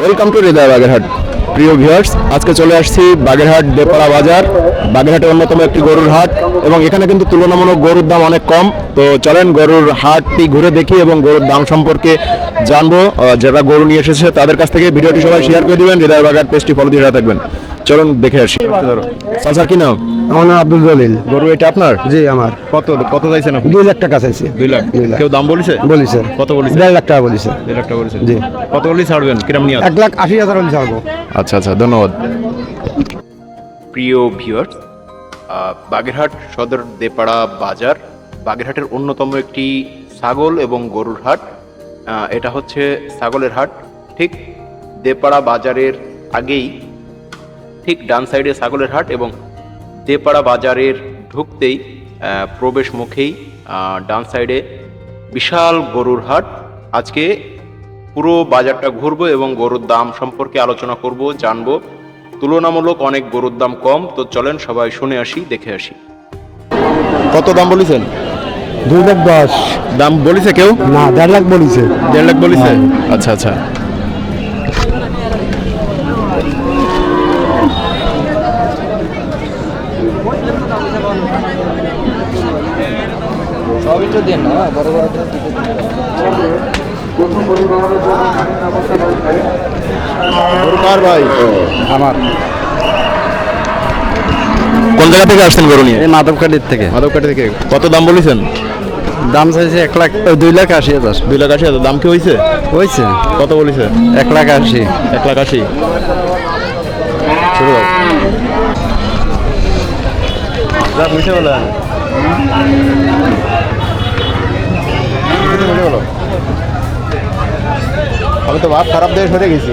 Welcome to হৃদয় বাগেরহাট প্রিয় viewers আজকে চলে আসছি বাগেরহাট দেপাড়া বাজার। বাগেরহাটের অন্যতম একটি গরুর হাট এবং এখানে কিন্তু তুলনামূলক গরুর দাম অনেক কম। তো চলেন গরুর হাটটি ঘুরে দেখি এবং গরুর দাম সম্পর্কে জানব। যারা গরু নিয়ে এসেছে, তাদের কাছ থেকে ভিডিওটি সবাই শেয়ার করে দিবেন। হৃদয় বাগেরহাট পেজটি ফলো দিয়ে থাকবেন। চলুন দেখে আসি। স্যার কি নাম? আমার নাম আব্দুল জলিল। গরু এটা আপনার? জি আমার। কত কত চাইছেন আপনি? দুই লাখ টাকা চাইছি। দুই লাখ। দুই লাখ। কেউ দাম বলেছে? বলিছে। কত বলেছে? দেড় লাখ টাকা বলিছে। দেড় লাখ টাকা বলেছে। জি। কত বলেই ছাড়বেন? কিরম নিয়ে এক লাখ আশি হাজার হলে ছাড়বো। আচ্ছা আচ্ছা ধন্যবাদ। প্রিয় ভিউয়ার্স বাগেরহাট সদর দেপাড়া বাজার বাগেরহাটের অন্যতম একটি ছাগল এবং গরুর হাট। এটা হচ্ছে ছাগলের হাট। ঠিক দেপাড়া বাজারের আগেই ঠিক ডান সাইডে ছাগলের হাট এবং দেপাড়া বাজারের ঢুকতেই প্রবেশ মুখেই ডান সাইডে বিশাল গরুর হাট। আজকে পুরো বাজারটা ঘুরবো এবং গরুর দাম সম্পর্কে আলোচনা করব জানব। তুলনামূলক অনেক গরুর দাম কম তো চলেন সবাই শুনে আসি দেখে আসি। কত দাম বলেছেন? দুই লাখ দশ। দাম বলেছে কেউ? না দেড় লাখ বলিছে। দেড় লাখ বলেছে? আচ্ছা আচ্ছা। কার ভাই আমার। কোন জায়গা থেকে আসছেন গরু নিয়ে? এই মাধবকাটির থেকে। মাধবকাটি থেকে। কত দাম বলেছেন? দাম চাইছে এক লাখ দুই লাখ আশি হাজার। দুই লাখ আশি হাজার দাম কি হয়েছে হয়েছে কত বলেছে? এক লাখ আশি। এক লাখ আশি। যা বুঝতে বলেন আমি তো ভাব খারাপ দিয়ে সরে গেছি।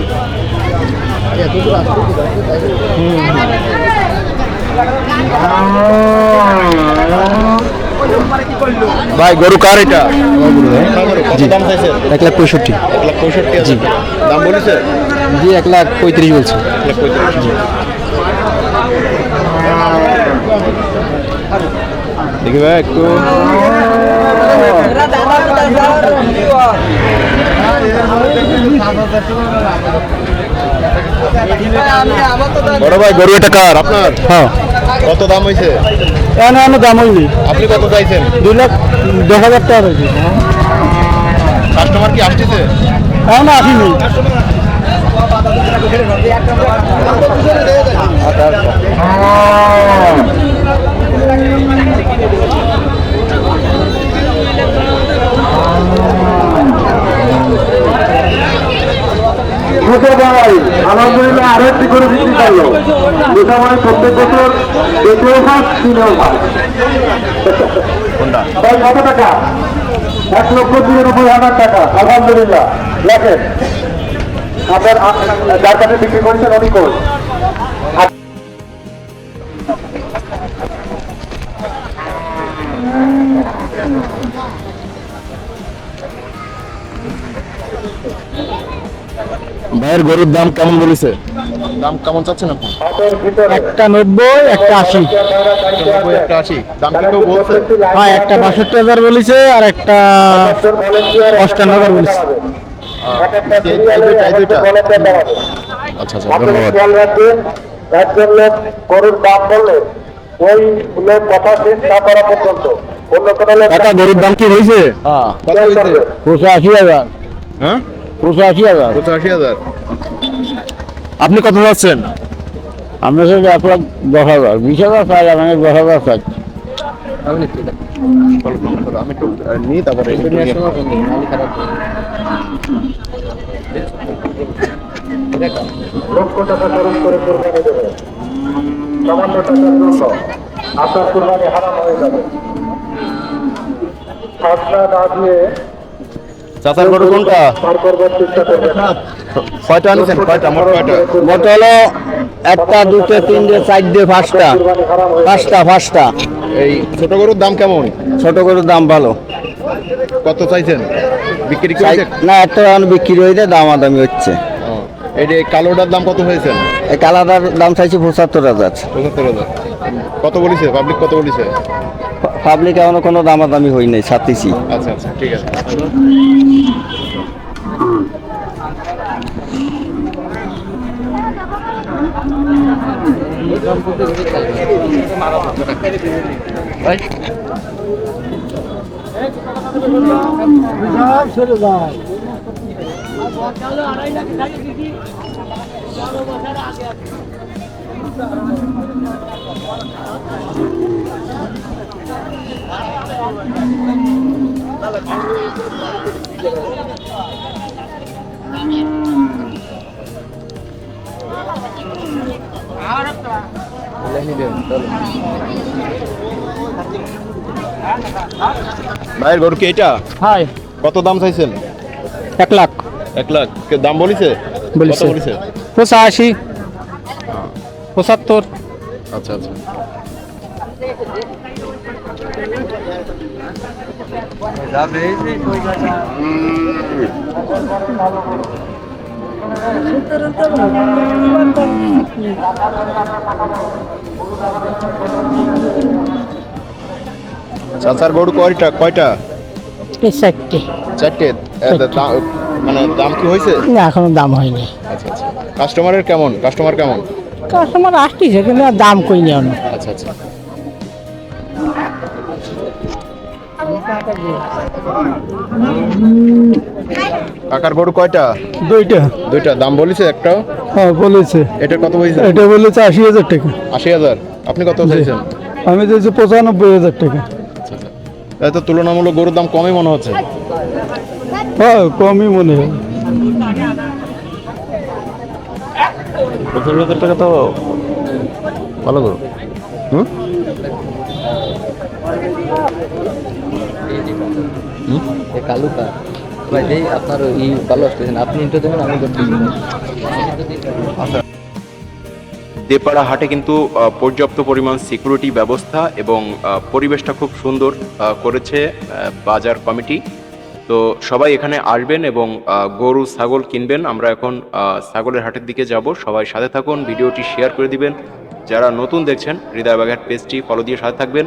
ভাই গরু কার এটা? এক লাখ পঁয়ষট্টি এক লাখ পঁয়ষট্টি। জি। দাম বলেছে জি এক লাখ পঁয়ত্রিশ বলছে। এক লাখ পঁয়ত্রিশ। দেখি ভাই একটু বড় ভাই গরু এটা কার আপনার? হ্যাঁ। কত দাম হয়েছে আমি দাম হয়নি আপনি কত চাইছেন? দুই লাখ দশ হাজার টাকা হয়েছে কাস্টমার কি আসতেছে? এখন আসিনি। ভাই আলহামদুলিল্লাহ আরও একটি করে বিক্রি করল। যে সময় প্রত্যেক বছর দ্বিতীয় ভাগ তিনেও ভাগ। ভাই কত টাকা? এক লক্ষ তিরানব্বই হাজার টাকা আলহামদুলিল্লাহ। লেখেন আপনার যার কাছে বিক্রি করেছেন উনি ভাইয়ের গরুর দাম কেমন বলেছে? দাম কেমন চাচ্ছেন আপনি? একটা নব্বই একটা আশি। নব্বই একটা আশি। দাম কি কেউ বলছে? হ্যাঁ একটা বাষট্টি হাজার বলেছে আর একটা অষ্টান্ন হাজার বলেছে। আচ্ছা আচ্ছা ধন্যবাদ। একজন লোক গরুর দাম বললে ওই লোক কথা শেষ না করা পর্যন্ত অন্য কোনো লোক গরুর দাম কি হয়েছে? হ্যাঁ কত হয়েছে? পঁচাশি হাজার। হ্যাঁ? পঁচাশি হাজার। পঁচাশি হাজার। আপনি কত যাচ্ছেন? আমরা সব এক লাখ দশ হাজার। বিশ হাজার চাই আমি দশ হাজার চাই। আমি একটু নিই তারপরে লক্ষ টাকা খরচ করে কোরবানি দেবে সামান্য টাকার জন্য আপনার কোরবানি হারাম হয়ে যাবে। ফাঁসলা না দিয়ে চাচার গরু কোনটা? কয়টা আনিছেন? কয়টা? মোট কয়টা? মোট হলো একটা দুটো তিনটে চারটে পাঁচটা। পাঁচটা পাঁচটা। এই ছোট গরুর দাম কেমন? ছোট গরুর দাম ভালো। কত চাইছেন? বিক্রি না একটা বিক্রি হয়েছে দামাদামি হচ্ছে। এই যে কালোটার দাম কত হয়েছে? এই কালাদার দাম চাইছি পঁচাত্তর হাজার। পঁচাত্তর হাজার। কত বলিছে? পাবলিক কত বলিছে? পাবলিক এখনও কোনো দামাদামি হই নাই ছাড়তেছি। আচ্ছা আচ্ছা ঠিক আছে। ভাইয়ের গরু কি এটা হাই। কত দাম চাইছেন? এক লাখ। এক লাখ। কে দাম বলিছে? বলিছে। বলিছে? পঁচাশি। পঁচাত্তর। আচ্ছা আচ্ছা। চাচার গরু কয়টা? কয়টা? চারটে। চারটে? মানে দাম কি হয়েছে? না এখনও দাম হয়নি। আচ্ছা আচ্ছা। কাস্টমারের কেমন? কাস্টমার কেমন? কাস্টমার আসতেছে কিন্তু দাম কই নি আচ্ছা আচ্ছা। কাকার গরু কয়টা? দুইটা। দুইটা। দাম বলেছে একটাও? হ্যাঁ বলেছে। এটা কত হয়েছে এটা বলেছে আশি হাজার টাকা। আশি হাজার। আপনি কত চাইছেন? আমি দিয়েছি পঁচানব্বই হাজার টাকা। আচ্ছা আচ্ছা তাই তো তুলনামূলক গরুর দাম কমই মনে হচ্ছে। হ্যাঁ কমই মনে হয়। পঁচিশ হাজার টাকা তো ভালো গরু। কালুকা ভাই যেই আপনার ই ভালো আসতেছেন আপনি ইন্টার দেবেন আমি করতেছি দেপাড়া হাটে কিন্তু পর্যাপ্ত পরিমাণ সিকিউরিটি ব্যবস্থা এবং পরিবেশটা খুব সুন্দর করেছে বাজার কমিটি। তো সবাই এখানে আসবেন এবং গরু ছাগল কিনবেন। আমরা এখন আহ, ছাগলের হাটের দিকে যাব। সবাই সাথে থাকুন ভিডিওটি শেয়ার করে দিবেন। যারা নতুন দেখছেন, হৃদয় বাঘের পেজটি ফলো দিয়ে সাথে থাকবেন।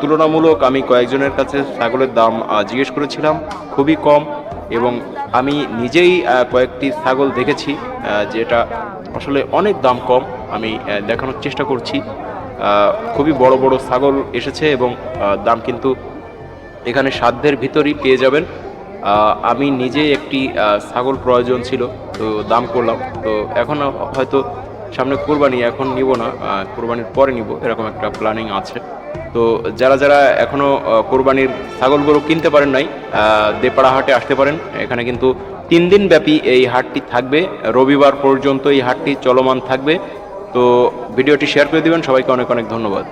তুলনামূলক আমি কয়েকজনের কাছে ছাগলের দাম জিজ্ঞেস করেছিলাম, খুবই কম এবং আমি নিজেই কয়েকটি ছাগল দেখেছি যেটা আসলে অনেক দাম কম, আমি দেখানোর চেষ্টা করছি। খুবই বড় বড় ছাগল এসেছে এবং দাম কিন্তু এখানে সাধ্যের ভিতরই পেয়ে যাবেন। আমি নিজে একটি ছাগল প্রয়োজন ছিল, তো দাম করলাম। তো এখন হয়তো সামনে কোরবানি এখন নিব না কোরবানির পরে নিব, এরকম একটা প্ল্যানিং আছে। তো যারা যারা এখনও কোরবানির ছাগলগুলো কিনতে পারেন নাই দেপাড়া হাটে আসতে পারেন। এখানে কিন্তু তিন দিন ব্যাপী এই হাটটি থাকবে, রবিবার পর্যন্ত এই হাটটি চলমান থাকবে। তো ভিডিওটি শেয়ার করে দেবেন, সবাইকে অনেক অনেক ধন্যবাদ।